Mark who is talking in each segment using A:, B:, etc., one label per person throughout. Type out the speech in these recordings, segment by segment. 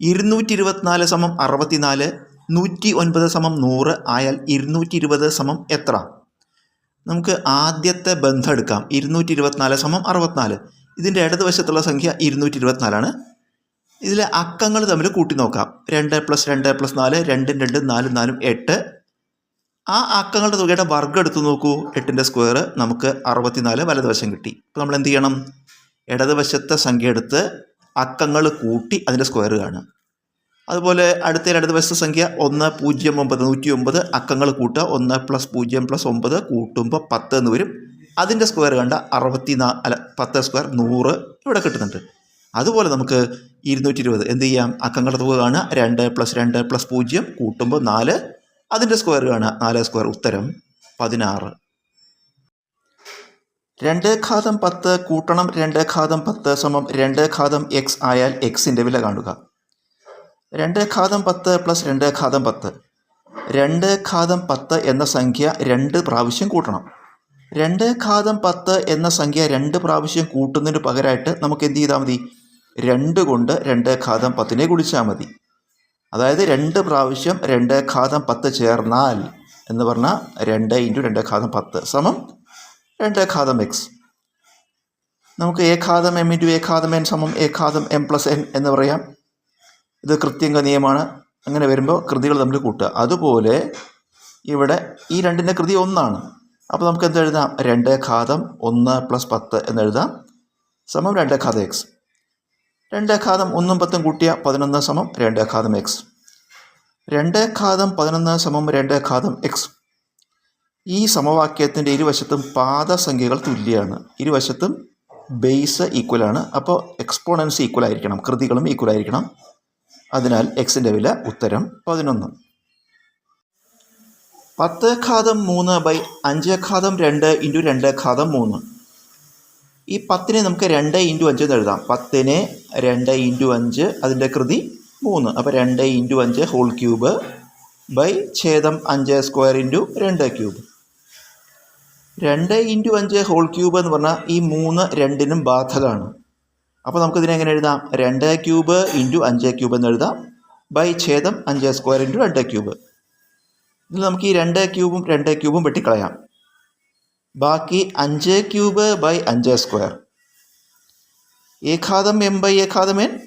A: ഇരുന്നൂറ്റി ഇരുപത്തിനാല് സമം അറുപത്തിനാല് നൂറ്റി ഒൻപത് സമം നൂറ് ആയാൽ ഇരുന്നൂറ്റി ഇരുപത് സമം എത്ര? നമുക്ക് ആദ്യത്തെ ബന്ധം എടുക്കാം. ഇരുന്നൂറ്റി ഇരുപത്തിനാല് സമം അറുപത്തിനാല്. ഇതിന്റെ ഇടതുവശത്തുള്ള സംഖ്യ ഇരുന്നൂറ്റി ഇരുപത്തിനാലാണ് ഇതിലെ അക്കങ്ങൾ തമ്മിൽ കൂട്ടി നോക്കാം രണ്ട് പ്ലസ് രണ്ട് പ്ലസ് നാല് രണ്ടും രണ്ടും നാലും നാലും എട്ട്. ആ അക്കങ്ങളുടെ തുകയുടെ വർഗം എടുത്തു നോക്കൂ. എട്ടിന്റെ സ്ക്വയർ നമുക്ക് അറുപത്തിനാല് വലതുവശം കിട്ടി. അപ്പോൾ നമ്മൾ എന്ത് ചെയ്യണം? ഇടതുവശത്തെ സംഖ്യ എടുത്ത് അക്കങ്ങൾ കൂട്ടി അതിന്റെ സ്ക്വയർ കാണുക. അതുപോലെ അടുത്ത രണ്ട് വശ സംഖ്യ ഒന്ന് പൂജ്യം ഒമ്പത് നൂറ്റി ഒമ്പത് അക്കങ്ങൾ കൂട്ടുക. ഒന്ന് പ്ലസ് പൂജ്യം പ്ലസ് ഒമ്പത് കൂട്ടുമ്പോൾ പത്ത് എന്ന് വരും. അതിന്റെ സ്ക്വയർ കണ്ട അറുപത്തി നാ അല്ല പത്ത് സ്ക്വയർ നൂറ് ഇവിടെ കിട്ടുന്നുണ്ട്. അതുപോലെ നമുക്ക് ഇരുന്നൂറ്റി ഇരുപത് എന്ത് ചെയ്യാം? അക്കങ്ങളുടെ തുക കാണുക. രണ്ട് പ്ലസ് രണ്ട് പ്ലസ് പൂജ്യം കൂട്ടുമ്പോൾ നാല്. അതിന്റെ സ്ക്വയർ കാണുക. നാല് സ്ക്വയർ ഉത്തരം പതിനാറ്. രണ്ട് ഘാതം പത്ത് കൂട്ടണം രണ്ട് ഘാതം പത്ത് സമം രണ്ട് ഘാതം എക്സ് ആയാൽ എക്സിന്റെ വില കാണുക രണ്ട് ഘാതം പത്ത് പ്ലസ് രണ്ട് ഘാതം പത്ത് രണ്ട് ഘാതം പത്ത് എന്ന സംഖ്യ രണ്ട് പ്രാവശ്യം കൂട്ടണം രണ്ട് ഘാതം പത്ത് എന്ന സംഖ്യ രണ്ട് പ്രാവശ്യം കൂട്ടുന്നതിന് പകരമായിട്ട് നമുക്ക് എന്ത് ചെയ്താൽ മതി രണ്ട് കൊണ്ട് രണ്ട് ഘാതം പത്തിനെ ഗുണിച്ചാൽ മതി അതായത് രണ്ട് പ്രാവശ്യം രണ്ട് ഘാതം പത്ത് ചേർന്നാൽ എന്ന് പറഞ്ഞാൽ രണ്ട് ഇന്റു രണ്ട് ഘാതം പത്ത് സമം രണ്ട് ഏകാദം എക്സ് നമുക്ക് ഏകാദം എം ഇന്റു ഏകാദം എൻ സമം ഏകാദം എം പ്ലസ് എൻ എന്ന് പറയാം. ഇത് കൃത്യങ്ക നിയമമാണ്. അങ്ങനെ വരുമ്പോൾ കൃതികൾ തമ്മിൽ കൂട്ടുക. അതുപോലെ ഇവിടെ ഈ രണ്ടിന്റെ കൃതി ഒന്നാണ്. അപ്പോൾ നമുക്ക് എന്ത് എഴുതാം? രണ്ട് ഘാതം ഒന്ന് പ്ലസ് പത്ത് എന്നെഴുതാം സമം രണ്ട് ഘാതം എക്സ് രണ്ട് ഘാതം ഒന്നും പത്തും കൂട്ടിയ പതിനൊന്ന് സമം രണ്ട് ഘാതം എക്സ് രണ്ട് ഘാതം പതിനൊന്ന് സമം രണ്ട് ഘാതം എക്സ് ഈ സമവാക്യത്തിന്റെ ഇരുവശത്തും പാദസംഖ്യകൾ തുല്യമാണ് ഇരുവശത്തും ബേസ് ഈക്വലാണ് അപ്പോൾ എക്സ്പോണൻസ് ഈക്വൽ ആയിരിക്കണം. കൃതികളും ഈക്വൽ ആയിരിക്കണം. അതിനാൽ എക്സിന്റെ വില ഉത്തരം പതിനൊന്ന്. പത്ത് ഘാതം മൂന്ന് ബൈ അഞ്ച് ഘാതം രണ്ട് ഇന്റു രണ്ട് ഘാതം മൂന്ന്. ഈ പത്തിനെ നമുക്ക് രണ്ട് ഇന്റു അഞ്ച് എന്ന് എഴുതാം. പത്തിനെ രണ്ട് ഇന്റു അഞ്ച് അതിന്റെ കൃതി മൂന്ന്. അപ്പോൾ രണ്ട് ഇന്റു അഞ്ച് ഹോൾ ക്യൂബ് ബൈ ഛേദം അഞ്ച് സ്ക്വയർ ഇന്റു രണ്ട് ക്യൂബ് രണ്ട് ഇന്റു അഞ്ച് ഹോൾ ക്യൂബ് എന്ന് പറഞ്ഞാൽ ഈ മൂന്ന് രണ്ടിനും ബാധകമാണ്. അപ്പോൾ നമുക്കിതിനെ എങ്ങനെ എഴുതാം? രണ്ട് ക്യൂബ് ഇന്റു അഞ്ച് ക്യൂബ് എന്ന് എഴുതാം. ബൈ ഛേദം അഞ്ച് സ്ക്വയർ ഇന്റു രണ്ട് ക്യൂബ്. ഇതിൽ നമുക്ക് ഈ രണ്ട് ക്യൂബും രണ്ട് ക്യൂബും വെട്ടിക്കളയാം. ബാക്കി അഞ്ച് ക്യൂബ് ബൈ അഞ്ച് സ്ക്വയർ. ഏഘാതം എം ബൈ ഏഘാതം എൻ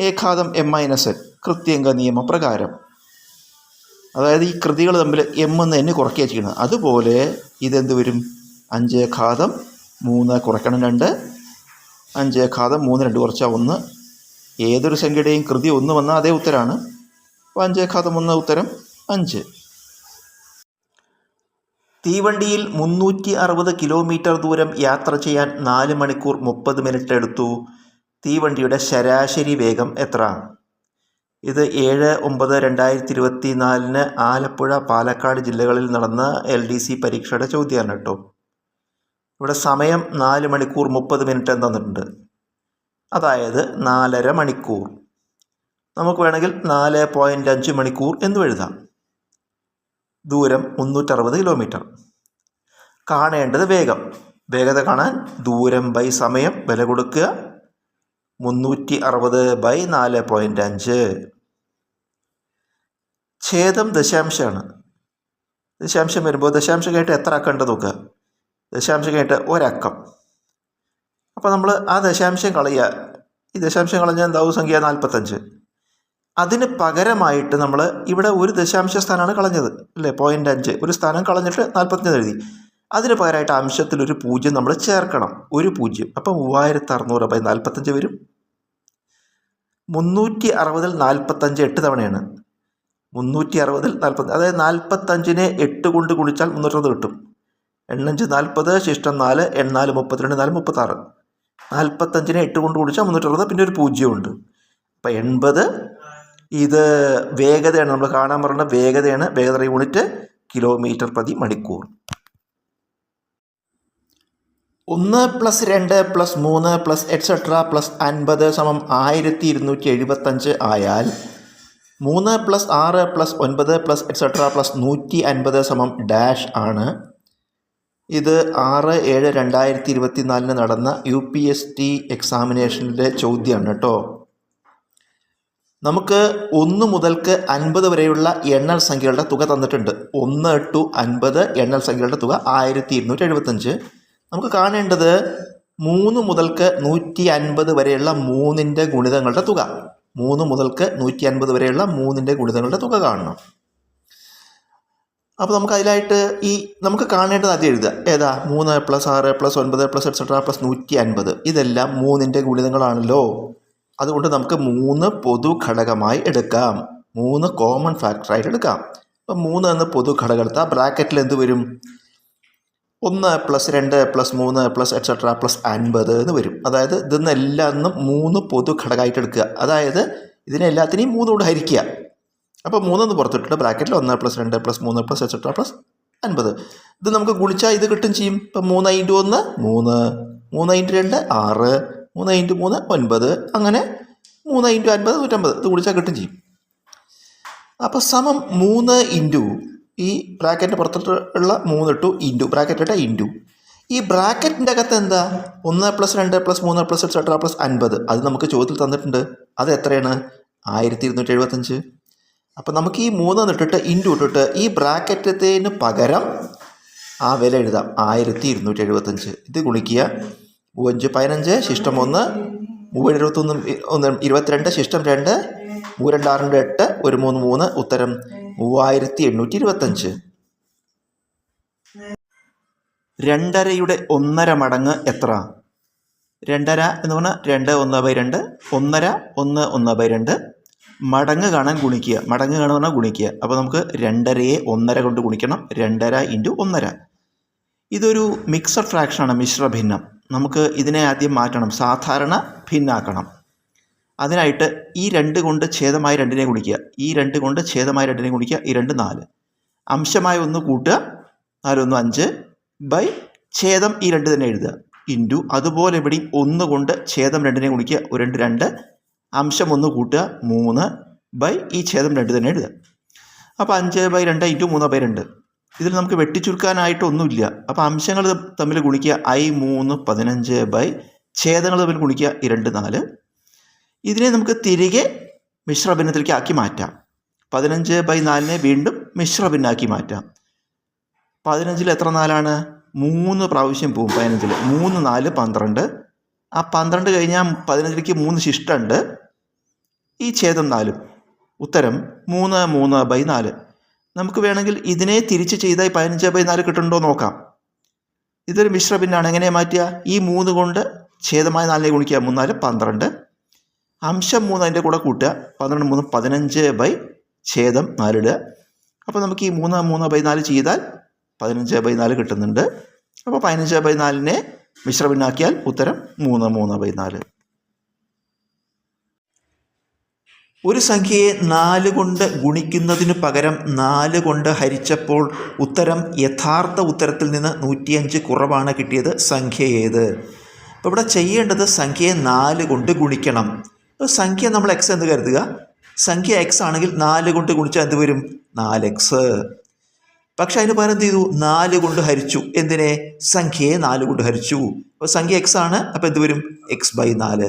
A: ഏഘാതം എം മൈനസ് എൻ കൃത്യംഗ നിയമപ്രകാരം. അതായത് ഈ കൃതികൾ തമ്മിൽ എം എന്ന് എന്നെ കുറയ്ക്കുക ചെയ്യുന്നത്. അതുപോലെ ഇതെന്ത് വരും? അഞ്ച് ഘാതം മൂന്ന് കുറയ്ക്കണം രണ്ട്. അഞ്ച് ഘാതം മൂന്ന് രണ്ട് കുറച്ചാൽ ഒന്ന്. ഏതൊരു സംഖ്യയുടെയും കൃതി ഒന്ന് വന്നാൽ അതേ ഉത്തരമാണ് അപ്പോൾ അഞ്ച് ഘാതം ഒന്ന് ഉത്തരം അഞ്ച്. തീവണ്ടിയിൽ മുന്നൂറ്റി അറുപത് കിലോമീറ്റർ ദൂരം യാത്ര ചെയ്യാൻ നാല് മണിക്കൂർ മുപ്പത് മിനിറ്റ് എടുത്തു. തീവണ്ടിയുടെ ശരാശരി വേഗം എത്ര? ഇത് ഏഴ് ഒമ്പത് രണ്ടായിരത്തി ഇരുപത്തി നാലിന് ആലപ്പുഴ പാലക്കാട് ജില്ലകളിൽ നടന്ന എൽ ഡി സി പരീക്ഷയുടെ ചോദ്യമാണ് കേട്ടോ. ഇവിടെ സമയം നാല് മണിക്കൂർ മുപ്പത് മിനിറ്റ് എന്ന് തന്നിട്ടുണ്ട്. അതായത് നാലര മണിക്കൂർ. നമുക്ക് വേണമെങ്കിൽ നാല് പോയിന്റ് അഞ്ച് മണിക്കൂർ എന്ന് എഴുതാം. ദൂരം മുന്നൂറ്ററുപത് കിലോമീറ്റർ. കാണേണ്ടത് വേഗം. വേഗത കാണാൻ ദൂരം ബൈ സമയം വില കൊടുക്കുക. മുന്നൂറ്റി അറുപത് ബൈ നാല് പോയിന്റ് അഞ്ച്. ഛേദം ദശാംശമാണ് ദശാംശം വരുമ്പോൾ ദശാംശം കേട്ട് എത്ര അക്കം ഉണ്ട് നോക്കുക ദശാംശം കഴിഞ്ഞിട്ട് ഒരക്കം. അപ്പോൾ നമ്മൾ ആ ദശാംശം കളയുക ഈ ദശാംശം കളഞ്ഞാൽ എന്താവും? സംഖ്യ നാൽപ്പത്തഞ്ച് അതിന് പകരമായിട്ട് നമ്മൾ ഇവിടെ ഒരു ദശാംശ സ്ഥാനമാണ് കളഞ്ഞത്. അല്ലേ? പോയിന്റ് അഞ്ച്. ഒരു സ്ഥാനം കളഞ്ഞിട്ട് നാൽപ്പത്തഞ്ച് എഴുതി. അതിന് പകരമായിട്ട് അംശത്തിൽ ഒരു പൂജ്യം നമ്മൾ ചേർക്കണം. ഒരു പൂജ്യം. അപ്പോൾ മൂവായിരത്തി അറുന്നൂറ് ബൈ നാൽപ്പത്തഞ്ച് വരും. മുന്നൂറ്റി അറുപതിൽ നാൽപ്പത്തഞ്ച് എട്ട് തവണയാണ്. മുന്നൂറ്റി അറുപതിൽ നാൽപ്പത് അതായത് നാൽപ്പത്തഞ്ചിനെ എട്ട് കൊണ്ട് ഗുണിച്ചാൽ മുന്നൂറ്ററുപത് കിട്ടും. എണ്ണഞ്ച് നാൽപ്പത് ശിഷ്ടം നാല് എണ്ണാൽ മുപ്പത്തിരണ്ട് നാല് മുപ്പത്താറ്. നാൽപ്പത്തഞ്ചിനെ എട്ട് കൊണ്ട് ഗുണിച്ചാൽ മുന്നൂറ്ററുപത് പിന്നെ ഒരു പൂജ്യമുണ്ട് അപ്പോൾ എൺപത് ഇത് വേഗതയാണ് നമ്മൾ കാണാൻ പറയുന്ന വേഗതയാണ് വേഗത യൂണിറ്റ് കിലോമീറ്റർ പ്രതി മണിക്കൂർ. ഒന്ന് പ്ലസ് രണ്ട് പ്ലസ് മൂന്ന് പ്ലസ് എക്സെട്ര പ്ലസ് അൻപത് സമം ആയിരത്തി ഇരുന്നൂറ്റി എഴുപത്തഞ്ച് ആയാൽ മൂന്ന് പ്ലസ് ആറ് പ്ലസ് ഒൻപത് പ്ലസ് എക്സെട്ര പ്ലസ് നൂറ്റി അൻപത് സമം ഡാഷ് ആണ്. ഇത് ആറ് ഏഴ് രണ്ടായിരത്തി ഇരുപത്തി നാലിന് നടന്ന യു പി എസ് ടി എക്സാമിനേഷനിലെ ചോദ്യമാണ് കേട്ടോ. നമുക്ക് ഒന്ന് മുതൽക്ക് അൻപത് വരെയുള്ള എണ്ണൽ സംഖ്യകളുടെ തുക തന്നിട്ടുണ്ട്. ഒന്ന് ടു അൻപത് എണ്ണൽ സംഖ്യകളുടെ തുക ആയിരത്തി ഇരുന്നൂറ്റി എഴുപത്തഞ്ച് നമുക്ക് കാണേണ്ടത് മൂന്ന് മുതൽക്ക് നൂറ്റി അൻപത് വരെയുള്ള മൂന്നിന്റെ ഗുണിതങ്ങളുടെ തുക. മൂന്ന് മുതൽക്ക് നൂറ്റി അൻപത് വരെയുള്ള മൂന്നിന്റെ ഗുണിതങ്ങളുടെ തുക കാണണം. അപ്പോൾ നമുക്ക് അതിലായിട്ട് ഈ നമുക്ക് കാണേണ്ടത് ആദ്യം എഴുതുക. ഏതാ? മൂന്ന് പ്ലസ് ആറ് പ്ലസ് ഒൻപത് പ്ലസ് എക്സെട്ര പ്ലസ് നൂറ്റി അൻപത് ഇതെല്ലാം മൂന്നിന്റെ ഗുണിതങ്ങളാണല്ലോ. അതുകൊണ്ട് നമുക്ക് മൂന്ന് പൊതു ഘടകമായി എടുക്കാം. മൂന്ന് കോമൺ ഫാക്ടറായിട്ട് എടുക്കാം. അപ്പം മൂന്ന് എന്ന് പൊതു ഘടകം എടുത്താൽ ബ്രാക്കറ്റിൽ എന്ത് വരും? ഒന്ന് പ്ലസ് രണ്ട് പ്ലസ് മൂന്ന് പ്ലസ് എക്സെട്ര പ്ലസ് അൻപത് എന്ന് വരും. അതായത് ഇതിന്ന് എല്ലാത്തിനും മൂന്ന് പൊതു ഘടകമായിട്ട് എടുക്കുക. അതായത് ഇതിനെ എല്ലാത്തിനെയും മൂന്ന് കൊണ്ട് ഹരിക്കുക. അപ്പോൾ മൂന്നെന്ന് പുറത്തിട്ടിട്ട് ബ്രാക്കറ്റിൽ ഒന്ന് പ്ലസ് രണ്ട് പ്ലസ് മൂന്ന് പ്ലസ് എക്സെട്ര പ്ലസ് അൻപത്. ഇത് നമുക്ക് ഗുണിച്ചാൽ ഇത് കിട്ടും ചെയ്യും. ഇപ്പം മൂന്ന് ഇന്റു ഒന്ന് മൂന്ന്. മൂന്ന് ഇന്റു രണ്ട് ആറ്. മൂന്ന് ഇന്റു മൂന്ന് ഒൻപത്. അങ്ങനെ മൂന്ന് ഇന്റു അൻപത് നൂറ്റമ്പത്. ഇത് ഗുണിച്ചാൽ കിട്ടും ചെയ്യും. അപ്പോൾ സമം മൂന്ന് ഇന്റു ഈ ബ്രാക്കറ്റിന്റെ പുറത്തുള്ള ഉള്ള മൂന്ന് ടു ഇന്റു ബ്രാക്കറ്റ് ഇട്ട ഇന്റു ഈ ബ്രാക്കറ്റിന്റെ അകത്ത് എന്താ? ഒന്ന് പ്ലസ് രണ്ട് പ്ലസ് മൂന്ന് പ്ലസ് എക്സെട്ര പ്ലസ് അൻപത്. അത് നമുക്ക് ചോദ്യത്തിൽ തന്നിട്ടുണ്ട്. അത് എത്രയാണ്? ആയിരത്തി ഇരുന്നൂറ്റി എഴുപത്തഞ്ച് അപ്പോൾ നമുക്ക് ഈ മൂന്ന് ഇട്ടിട്ട് ഇന്റു ഇട്ടിട്ട് ഈ ബ്രാക്കറ്റത്തേന് പകരം ആ വില എഴുതാം. ആയിരത്തി ഇരുന്നൂറ്റി എഴുപത്തഞ്ച് ഇത് ഗുണിക്കുക. മൂവഞ്ച് പതിനഞ്ച് ശിഷ്ടം ഒന്ന് മൂവൻ എഴുപത്തൊന്ന് ഒന്ന് ഇരുപത്തിരണ്ട് ശിഷ്ടം രണ്ട് മൂരണ്ടാറിന്റെ എട്ട് ഒരു മൂന്ന് മൂന്ന് ഉത്തരം മൂവായിരത്തി എണ്ണൂറ്റി ഇരുപത്തഞ്ച് രണ്ടരയുടെ ഒന്നര മടങ്ങ് എത്ര? രണ്ടര എന്ന് പറഞ്ഞാൽ രണ്ട് ഒന്ന് ബൈ രണ്ട് ഒന്നര ഒന്ന് ഒന്ന് ബൈ രണ്ട്. മടങ്ങ് കാണാൻ ഗുണിക്കുക. മടങ്ങ് കാണാൻ പറഞ്ഞാൽ ഗുണിക്കുക. അപ്പോൾ നമുക്ക് രണ്ടരയെ ഒന്നര കൊണ്ട് ഗുണിക്കണം. രണ്ടര ഇന്റു ഒന്നര. ഇതൊരു മിക്സഡ് ഫ്രാക്ഷനാണ് മിശ്ര ഭിന്നം നമുക്ക് ഇതിനെ ആദ്യം മാറ്റണം. സാധാരണ ഭിന്നാക്കണം. അതിനായിട്ട് ഈ രണ്ട് കൊണ്ട് ഛേദമായ രണ്ടിനെ ഗുണിക്കുക. ഈ രണ്ട് കൊണ്ട് ഛേദമായ രണ്ടിനെ ഗുണിക്കുക. ഈ രണ്ട് നാല്. അംശമായ ഒന്ന് കൂട്ടുക. നാലൊന്ന് അഞ്ച് ബൈ ഛേദം ഈ രണ്ട് തന്നെ എഴുതുക. ഇന്റു അതുപോലെ ഇവിടെ ഒന്ന് കൊണ്ട് ഛേദം രണ്ടിനെ ഗുണിക്കുക. ഒരു രണ്ട് രണ്ട്. അംശം ഒന്ന് കൂട്ടുക. മൂന്ന് ബൈ ഈ ഛേദം രണ്ട് തന്നെ എഴുതുക. അപ്പോൾ അഞ്ച് ബൈ രണ്ട് ഇന്റു മൂന്ന് ബൈ രണ്ട്. ഇതിൽ നമുക്ക് വെട്ടിച്ചുരുക്കാനായിട്ടൊന്നുമില്ല അപ്പോൾ അംശങ്ങൾ തമ്മിൽ ഗുണിക്കുക. ഐ മൂന്ന് പതിനഞ്ച് ബൈ ഛേദങ്ങൾ തമ്മിൽ ഗുണിക്കുക. ഈ രണ്ട് നാല്. ഇതിനെ നമുക്ക് തിരികെ മിശ്രഭിന്നത്തിലേക്ക് ആക്കി മാറ്റാം. പതിനഞ്ച് ബൈ നാലിനെ വീണ്ടും മിശ്രഭിന്നാക്കി മാറ്റാം. പതിനഞ്ചിൽ എത്ര നാലാണ്? മൂന്ന് പ്രാവശ്യം പോവും പതിനഞ്ചിൽ. മൂന്ന് നാല് പന്ത്രണ്ട്. ആ പന്ത്രണ്ട് കഴിഞ്ഞാൽ പതിനഞ്ചിലേക്ക് മൂന്ന് ശിഷ്ടമുണ്ട് ഈ ഛേദം നാലും. ഉത്തരം മൂന്ന് മൂന്ന് ബൈ നാല്. നമുക്ക് വേണമെങ്കിൽ ഇതിനെ തിരിച്ച് ചെയ്താൽ പതിനഞ്ച് ബൈ നാല് കിട്ടുന്നുണ്ടോ നോക്കാം. ഇതൊരു മിശ്രഭിന്നാണ് എങ്ങനെ മാറ്റുക? ഈ മൂന്ന് കൊണ്ട് ഛേദമായ നാലിനെ ഗുണിക്കുക. മൂന്നാൽ പന്ത്രണ്ട്. അംശം മൂന്ന് അതിന്റെ കൂടെ കൂട്ടുക. പന്ത്രണ്ട് മൂന്ന് പതിനഞ്ച് ബൈ ഛേദം നാലിടുക അപ്പോൾ നമുക്ക് ഈ മൂന്ന് മൂന്ന് ബൈ നാല് ചെയ്താൽ പതിനഞ്ച് ബൈ നാല് കിട്ടുന്നുണ്ട്. അപ്പോൾ പതിനഞ്ച് ബൈ നാലിനെ മിശ്രഭിന്നാക്കിയാൽ ഉത്തരം മൂന്ന് മൂന്ന് ബൈ നാല്. ഒരു സംഖ്യയെ നാല് കൊണ്ട് ഗുണിക്കുന്നതിന് പകരം നാല് കൊണ്ട് ഹരിച്ചപ്പോൾ ഉത്തരം യഥാർത്ഥ ഉത്തരത്തിൽ നിന്ന് നൂറ്റിയഞ്ച് കുറവാണ് കിട്ടിയത് സംഖ്യ ഏത്? അപ്പോൾ ഇവിടെ ചെയ്യേണ്ടത് സംഖ്യയെ നാല് കൊണ്ട് ഗുണിക്കണം. അപ്പോൾ സംഖ്യ നമ്മൾ എക്സ് എന്ന് കരുതുക. സംഖ്യ എക്സ് ആണെങ്കിൽ നാല് കൊണ്ട് ഗുണിച്ചാൽ എന്ത് വരും? നാല് എക്സ് പക്ഷെ അതിന് പകരം എന്ത് ചെയ്തു? നാല് കൊണ്ട് ഹരിച്ചു. എന്തിനെ? സംഖ്യയെ നാല് കൊണ്ട് ഹരിച്ചു. അപ്പോൾ സംഖ്യ എക്സ് ആണ്. അപ്പോൾ എന്ത് വരും? എക്സ് ബൈ നാല്.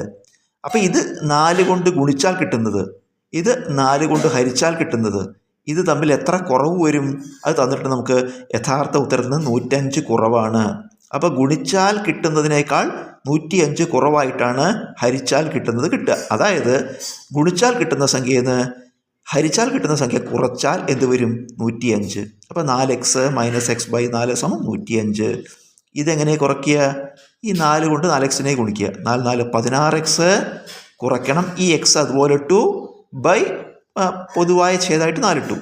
A: അപ്പോൾ ഇത് നാല് കൊണ്ട് ഗുണിച്ചാൽ കിട്ടുന്നത്. ഇത് നാല് കൊണ്ട് ഹരിച്ചാൽ കിട്ടുന്നത്. ഇത് തമ്മിൽ എത്ര കുറവ് വരും? അത് തന്നിട്ട് നമുക്ക് യഥാർത്ഥ ഉത്തരത്തിൽ നിന്ന് നൂറ്റഞ്ച് കുറവാണ്. അപ്പോൾ ഗുണിച്ചാൽ കിട്ടുന്നതിനേക്കാൾ നൂറ്റിയഞ്ച് കുറവായിട്ടാണ് ഹരിച്ചാൽ കിട്ടുന്നത് കിട്ടുക. അതായത് ഗുണിച്ചാൽ കിട്ടുന്ന സംഖ്യയിൽ നിന്ന് ഹരിച്ചാൽ കിട്ടുന്ന സംഖ്യ കുറച്ചാൽ എന്ത് വരും? നൂറ്റിയഞ്ച്. അപ്പോൾ നാല് എക്സ് മൈനസ് എക്സ് ബൈ നാല് സമം നൂറ്റിയഞ്ച്. ഇതെങ്ങനെ കുറയ്ക്കുക? ഈ നാല് കൊണ്ട് നാല് എക്സിനെ ഗുണിക്കുക. നാല് നാല് പതിനാറ് എക്സ് കുറയ്ക്കണം. ഈ എക്സ് അതുപോലെ ഇട്ടു ബൈ പൊതുവായ ഛേദമായിട്ട് നാലിട്ടു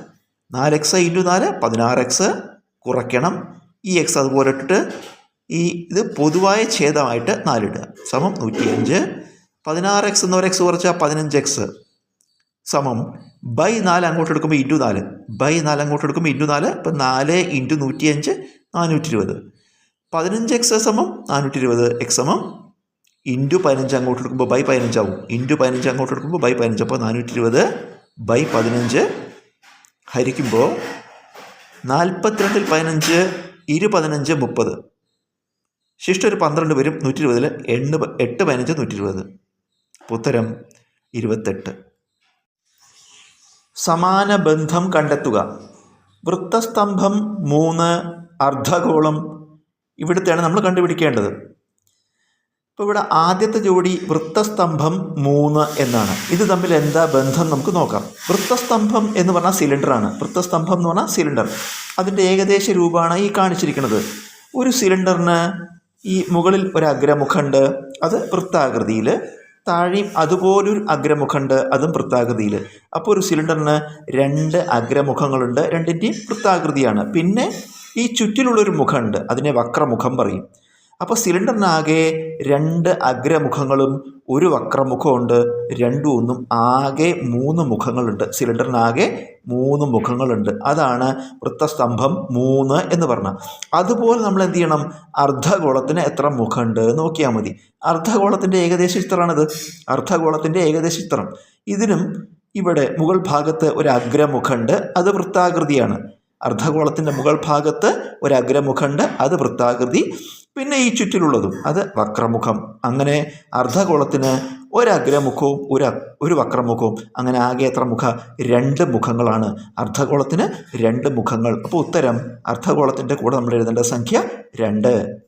A: നാല് എക്സ് ഇന്റു നാല് പതിനാറ് എക്സ് കുറയ്ക്കണം. ഈ എക്സ് അതുപോലെ ഇട്ടിട്ട് ഈ ഇത് പൊതുവായ ഛേദമായിട്ട് നാലിടുക. സമം നൂറ്റിയഞ്ച്. പതിനാറ് എക്സ് എന്നൊരു എക്സ് കുറച്ചാൽ പതിനഞ്ച് എക്സ് സമം ബൈ നാല് അങ്ങോട്ട് എടുക്കുമ്പോൾ ഇന്റു നാല്. ബൈ നാല് അങ്ങോട്ട് എടുക്കുമ്പോൾ ഇന്റു നാല്. ഇപ്പം നാല് ഇന്റു നൂറ്റിയഞ്ച് നാനൂറ്റി ഇരുപത് പതിനഞ്ച് എക്സ് സമം നാനൂറ്റി ഇരുപത് എക്സ് സമം ഇന്റു പതിനഞ്ച് അങ്ങോട്ട് എടുക്കുമ്പോൾ ബൈ പതിനഞ്ചാവും ഇന്റു പതിനഞ്ച് അങ്ങോട്ട് എടുക്കുമ്പോൾ ബൈ പതിനഞ്ച്. അപ്പോൾ നാനൂറ്റി ഇരുപത് ബൈ പതിനഞ്ച് ഹരിക്കുമ്പോൾ നാൽപ്പത്തിരണ്ടിൽ പതിനഞ്ച് ഇരു പതിനഞ്ച് മുപ്പത്. ശിഷ്ടം ഒരു പന്ത്രണ്ട് പേരും നൂറ്റി ഇരുപതിൽ എണ്ണ് എട്ട് പതിനഞ്ച് നൂറ്റി ഇരുപത് ഉത്തരം ഇരുപത്തെട്ട്. സമാന ബന്ധം കണ്ടെത്തുക. വൃത്തസ്തംഭം മൂന്ന് അർദ്ധഗോളം. ഇവിടുത്തെയാണ് നമ്മൾ കണ്ടുപിടിക്കേണ്ടത്. ഇപ്പോൾ ഇവിടെ ആദ്യത്തെ ജോഡി വൃത്തസ്തംഭം മൂന്ന് എന്നാണ്. ഇത് തമ്മിൽ എന്താ ബന്ധം നമുക്ക് നോക്കാം. വൃത്തസ്തംഭം എന്ന് പറഞ്ഞാൽ സിലിണ്ടറാണ് വൃത്തസ്തംഭം എന്ന് പറഞ്ഞാൽ സിലിണ്ടർ അതിന്റെ ഏകദേശ രൂപമാണ് ഈ കാണിച്ചിരിക്കുന്നത്. ഒരു സിലിണ്ടറിന് ഈ മുകളിൽ ഒരു അഗ്രമുഖമുണ്ട് അത് വൃത്താകൃതിയിൽ താഴെയും അതുപോലൊരു അഗ്രമുഖമുണ്ട് അതും വൃത്താകൃതിയിൽ അപ്പോൾ ഒരു സിലിണ്ടറിന് രണ്ട് അഗ്രമുഖങ്ങളുണ്ട് രണ്ടിന്റെയും വൃത്താകൃതിയാണ്. പിന്നെ ഈ ചുറ്റിലുള്ളൊരു മുഖമുണ്ട് അതിനെ വക്രമുഖം പറയും. അപ്പോൾ സിലിണ്ടറിനാകെ രണ്ട് അഗ്രമുഖങ്ങളും ഒരു വക്രമുഖമുണ്ട് രണ്ടും ഒന്നും ആകെ മൂന്ന് മുഖങ്ങളുണ്ട്. സിലിണ്ടറിനാകെ മൂന്ന് മുഖങ്ങളുണ്ട്. അതാണ് വൃത്തസ്തംഭം മൂന്ന് എന്ന് പറഞ്ഞാൽ അതുപോലെ നമ്മൾ എന്ത് ചെയ്യണം? അർദ്ധഗോളത്തിന് എത്ര മുഖമുണ്ട്? നോക്കിയാൽ മതി. അർദ്ധഗോളത്തിന്റെ ഏകദേശ ചിത്രമാണിത്. അർദ്ധഗോളത്തിന്റെ ഏകദേശ ചിത്രം. ഇതിനും ഇവിടെ മുകൾ ഭാഗത്ത് ഒരു അഗ്രമുഖമുണ്ട്. അത് വൃത്താകൃതിയാണ്. അർദ്ധഗോളത്തിന്റെ മുകൾ ഭാഗത്ത് ഒരു അഗ്രമുഖമുണ്ട് അത് വൃത്താകൃതി. പിന്നെ ഈ ചുറ്റിലുള്ളതും അത് വക്രമുഖം. അങ്ങനെ അർദ്ധഗോളത്തിന് ഒരു അഗ്രമുഖവും ഒരു ഒരു വക്രമുഖവും അങ്ങനെ ആകെ എത്ര മുഖ? രണ്ട് മുഖങ്ങളാണ്. അർദ്ധഗോളത്തിന് രണ്ട് മുഖങ്ങൾ. അപ്പോൾ ഉത്തരം അർദ്ധഗോളത്തിന്റെ കൂടെ നമ്മൾ എഴുതേണ്ട സംഖ്യ രണ്ട്.